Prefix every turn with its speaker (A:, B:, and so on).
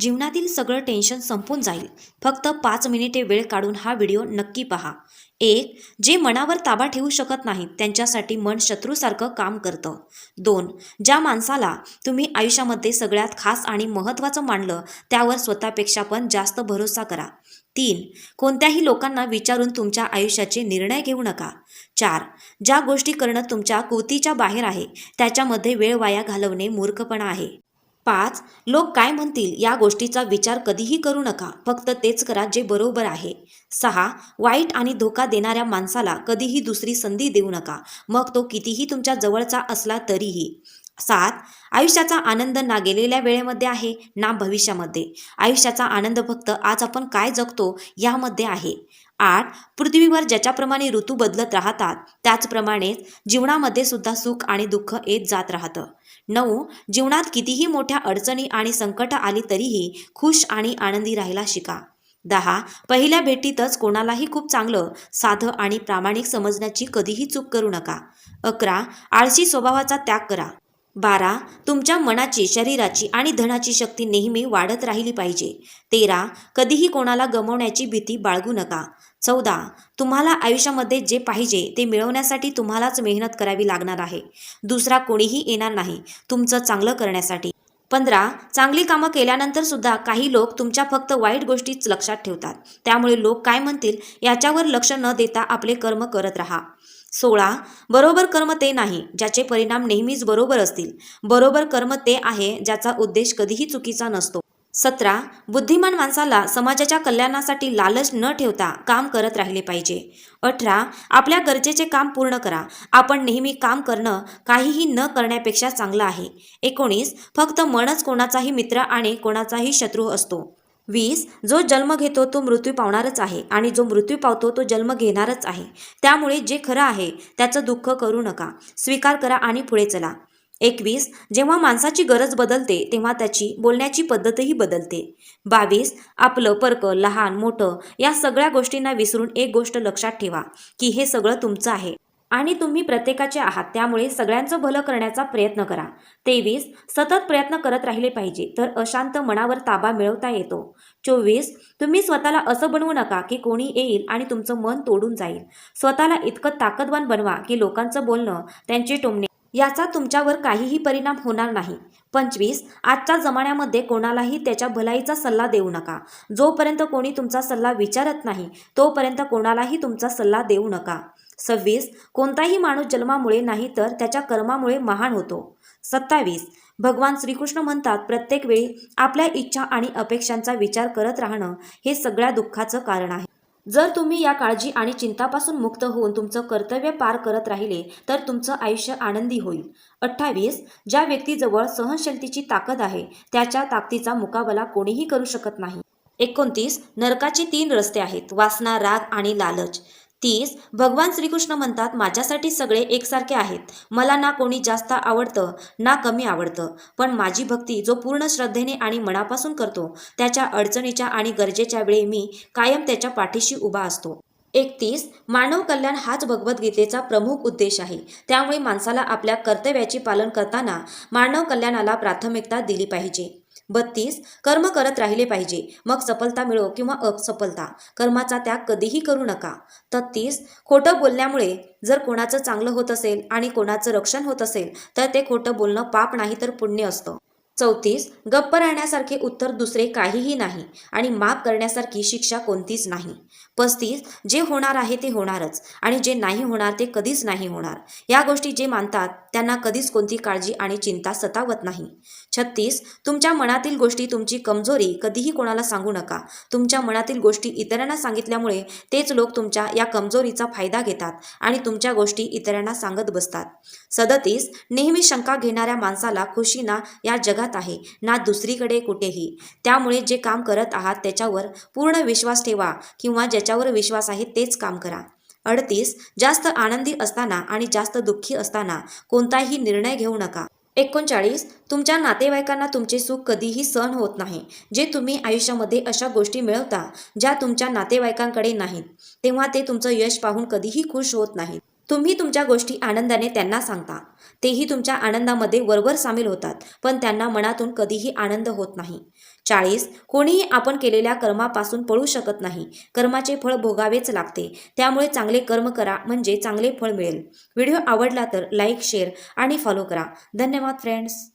A: जीवनातील सगळं टेन्शन संपून जाईल. फक्त पाच मिनिटे वेळ काढून हा व्हिडिओ नक्की पहा. एक जे मनावर ताबा ठेवू शकत नाहीत त्यांच्यासाठी मन शत्रूसारखं काम करतं. दोन ज्या माणसाला तुम्ही आयुष्यामध्ये सगळ्यात खास आणि महत्त्वाचं मानलं त्यावर स्वतःपेक्षा पण जास्त भरोसा करा. तीन कोणत्याही लोकांना विचारून तुमच्या आयुष्याचे निर्णय घेऊ नका. चार ज्या गोष्टी करणं तुमच्या कुवतीच्या बाहेर आहे त्याच्यामध्ये वेळ वाया घालवणे मूर्खपणा आहे. पाच लोक काय म्हणतील या गोष्टीचा विचार कधीही करू नका. फक्त तेच करा जे बरोबर आहे. सहा वाईट आणि धोका देणाऱ्या माणसाला कधीही दुसरी संधी देऊ नका. मग तो कितीही तुमच्या जवळचा असला तरीही. सात आयुष्याचा आनंद ना गेलेल्या वेळेमध्ये आहे ना भविष्यामध्ये. आयुष्याचा आनंद फक्त आज आपण काय जगतो यामध्ये आहे. आठ पृथ्वीवर ज्याच्याप्रमाणे ऋतू बदलत राहतात त्याचप्रमाणेच जीवनामध्ये सुद्धा सुख आणि दुःख येत जात राहतं. नऊ जीवनात कितीही मोठ्या अडचणी आणि संकट आली तरीही खुश आणि आनंदी राहायला शिका. दहा पहिल्या भेटीतच कोणालाही खूप चांगलं साधं आणि प्रामाणिक समजण्याची कधीही चूक करू नका. अकरा आळशी स्वभावाचा त्याग करा. बारा तुमच्या मनाची शरीराची आणि धनाची शक्ती नेहमी वाढत राहिली पाहिजे. तेरा कधीही कोणाला गमवण्याची भीती बाळगू नका. चौदा तुम्हाला आयुष्यामध्ये जे पाहिजे ते मिळवण्यासाठी तुम्हालाच मेहनत करावी लागणार आहे. दुसरा कोणीही येणार नाही तुमचं चांगलं करण्यासाठी. पंधरा चांगली कामं केल्यानंतर सुद्धा काही लोक तुमच्या फक्त वाईट गोष्टीच लक्षात ठेवतात. त्यामुळे लोक काय म्हणतील? याच्यावर लक्ष न देता आपले कर्म करत राहा. सोळा बरोबर कर्म ते नाही ज्याचे परिणाम नेहमीच बरोबर असतील. बरोबर कर्म ते आहे ज्याचा उद्देश कधीही चुकीचा नसतो. सतरा बुद्धिमान माणसाला समाजाच्या कल्याणासाठी लालच न ठेवता काम करत राहिले पाहिजे. अठरा आपल्या गरजेचे काम पूर्ण करा. आपण नेहमी काम करणं काहीही न करण्यापेक्षा चांगलं आहे. एकोणीस फक्त मनच कोणाचाही मित्र आणि कोणाचाही शत्रू असतो. वीस जो जन्म घेतो तो मृत्यू पावणारच आहे आणि जो मृत्यू पावतो तो जन्म घेणारच आहे. त्यामुळे जे खरं आहे त्याचं दुःख करू नका. स्वीकार करा आणि पुढे चला. एकवीस जेव्हा माणसाची गरज बदलते तेव्हा त्याची बोलण्याची पद्धतही बदलते. बावीस आपलं परक लहान मोठं या सगळ्या गोष्टींना विसरून एक गोष्ट लक्षात ठेवा की हे सगळं तुमचं आहे. आणि तुम्ही प्रत्येकाचे आहात. त्यामुळे सगळ्यांचं भलं करण्याचा प्रयत्न करा. तेवीस सतत प्रयत्न करत राहिले पाहिजे तर अशांत मनावर ताबा मिळवता येतो. चोवीस तुम्ही स्वतःला असं बनवू नका की कोणी येईल आणि तुमचं मन तोडून जाईल. स्वतःला इतकं ताकदवान बनवा की लोकांचं बोलणं त्यांचे टोमणे याचा तुमच्यावर काहीही परिणाम होणार नाही. पंचवीस आजच्या जमान्यामध्ये कोणालाही त्याच्या भलाईचा सल्ला देऊ नका. जोपर्यंत कोणी तुमचा सल्ला विचारत नाही तोपर्यंत कोणालाही तुमचा सल्ला देऊ नका. सव्वीस कोणताही माणूस जन्मामुळे नाही तर त्याच्या कर्मामुळे महान होतो. सत्तावीस भगवान श्रीकृष्ण म्हणतात प्रत्येक वेळी आपल्या इच्छा आणि अपेक्षांचा विचार करत राहणं हे सगळ्या दुःखाचं कारण आहे. जर तुम्ही या काळजी आणि चिंतापासून मुक्त होऊन तुमचं कर्तव्य पार करत राहिले तर तुमचं आयुष्य आनंदी होईल. अठ्ठावीस ज्या व्यक्तीजवळ सहनशक्तीची ताकद आहे त्याच्या ताकदीचा मुकाबला कोणीही करू शकत नाही. एकोणतीस नरकाचे तीन रस्ते आहेत वासना राग आणि लालच. तीस भगवान श्रीकृष्ण म्हणतात माझ्यासाठी सगळे एकसारखे आहेत. मला ना कोणी जास्त आवडतं ना कमी आवडतं. पण माझी भक्ती जो पूर्ण श्रद्धेने आणि मनापासून करतो त्याच्या अडचणीच्या आणि गरजेच्या वेळी मी कायम त्याच्या पाठीशी उभा असतो. एकतीस मानव कल्याण हाच भगवद्गीतेचा प्रमुख उद्देश आहे. त्यामुळे माणसाला आपल्या कर्तव्याचे पालन करताना मानव कल्याणाला प्राथमिकता दिली पाहिजे. बत्तीस कर्म करत राहिले पाहिजे. मग सफलता मिळो किंवा असफलता. कर्माचा त्याग कधीही करू नका. तत्तीस खोटं बोलण्यामुळे जर कोणाचं चांगलं होत असेल आणि कोणाचं रक्षण होत असेल तर ते खोटं बोलणं पाप नाही तर पुण्य असतं. चौतीस गप्प राहण्यासारखे उत्तर दुसरे काहीही नाही आणि माफ करण्यासारखी शिक्षा कोणतीच नाही. पस्तीस जे होणार आहे ते होणारच आणि जे नाही होणार ते कधीच नाही होणार. या गोष्टी जे मानतात त्यांना कधीच कोणती काळजी आणि चिंता सतावत नाही. छत्तीस तुमच्या मनातील गोष्टी तुमची कमजोरी कधीही कोणाला सांगू नका. तुमच्या मनातील गोष्टी इतरांना सांगितल्यामुळे तेच लोक तुमच्या या कमजोरीचा फायदा घेतात आणि तुमच्या गोष्टी इतरांना सांगत बसतात. सदतीस नेहमी शंका घेणाऱ्या माणसाला खुशी ना या जगात आहे ना दुसरीकडे कुठेही. त्यामुळे जे काम करत आहात त्याच्यावर पूर्ण विश्वास ठेवा किंवा ज्याच्यावर विश्वास आहे तेच काम करा. अडतीस जास्त आनंदी असताना आणि जास्त दुःखी असताना कोणताही निर्णय घेऊ नका. एकोणचाळीस तुमच्या नातेवाईकांना तुमचे सुख कधीही सहन होत नाही जे तुम्ही आयुष्यामध्ये अशा गोष्टी मिळवता ज्या तुमच्या नातेवाईकांकडे नाहीत तेव्हा ते तुमचं यश पाहून कधीही खुश होत नाहीत. तुम्ही तुमच्या गोष्टी आनंदाने त्यांना सांगता. तेही तुमच्या आनंदामध्ये वरवर सामील होतात पण त्यांना मनातून कधीही आनंद होत नाही. चाळीस कोणीही आपण केलेल्या कर्मापासून पळू शकत नाही. कर्माचे फळ भोगावेच लागते. त्यामुळे चांगले कर्म करा म्हणजे चांगले फळ मिळेल. व्हिडिओ आवडला तर लाईक शेअर आणि फॉलो करा. धन्यवाद फ्रेंड्स.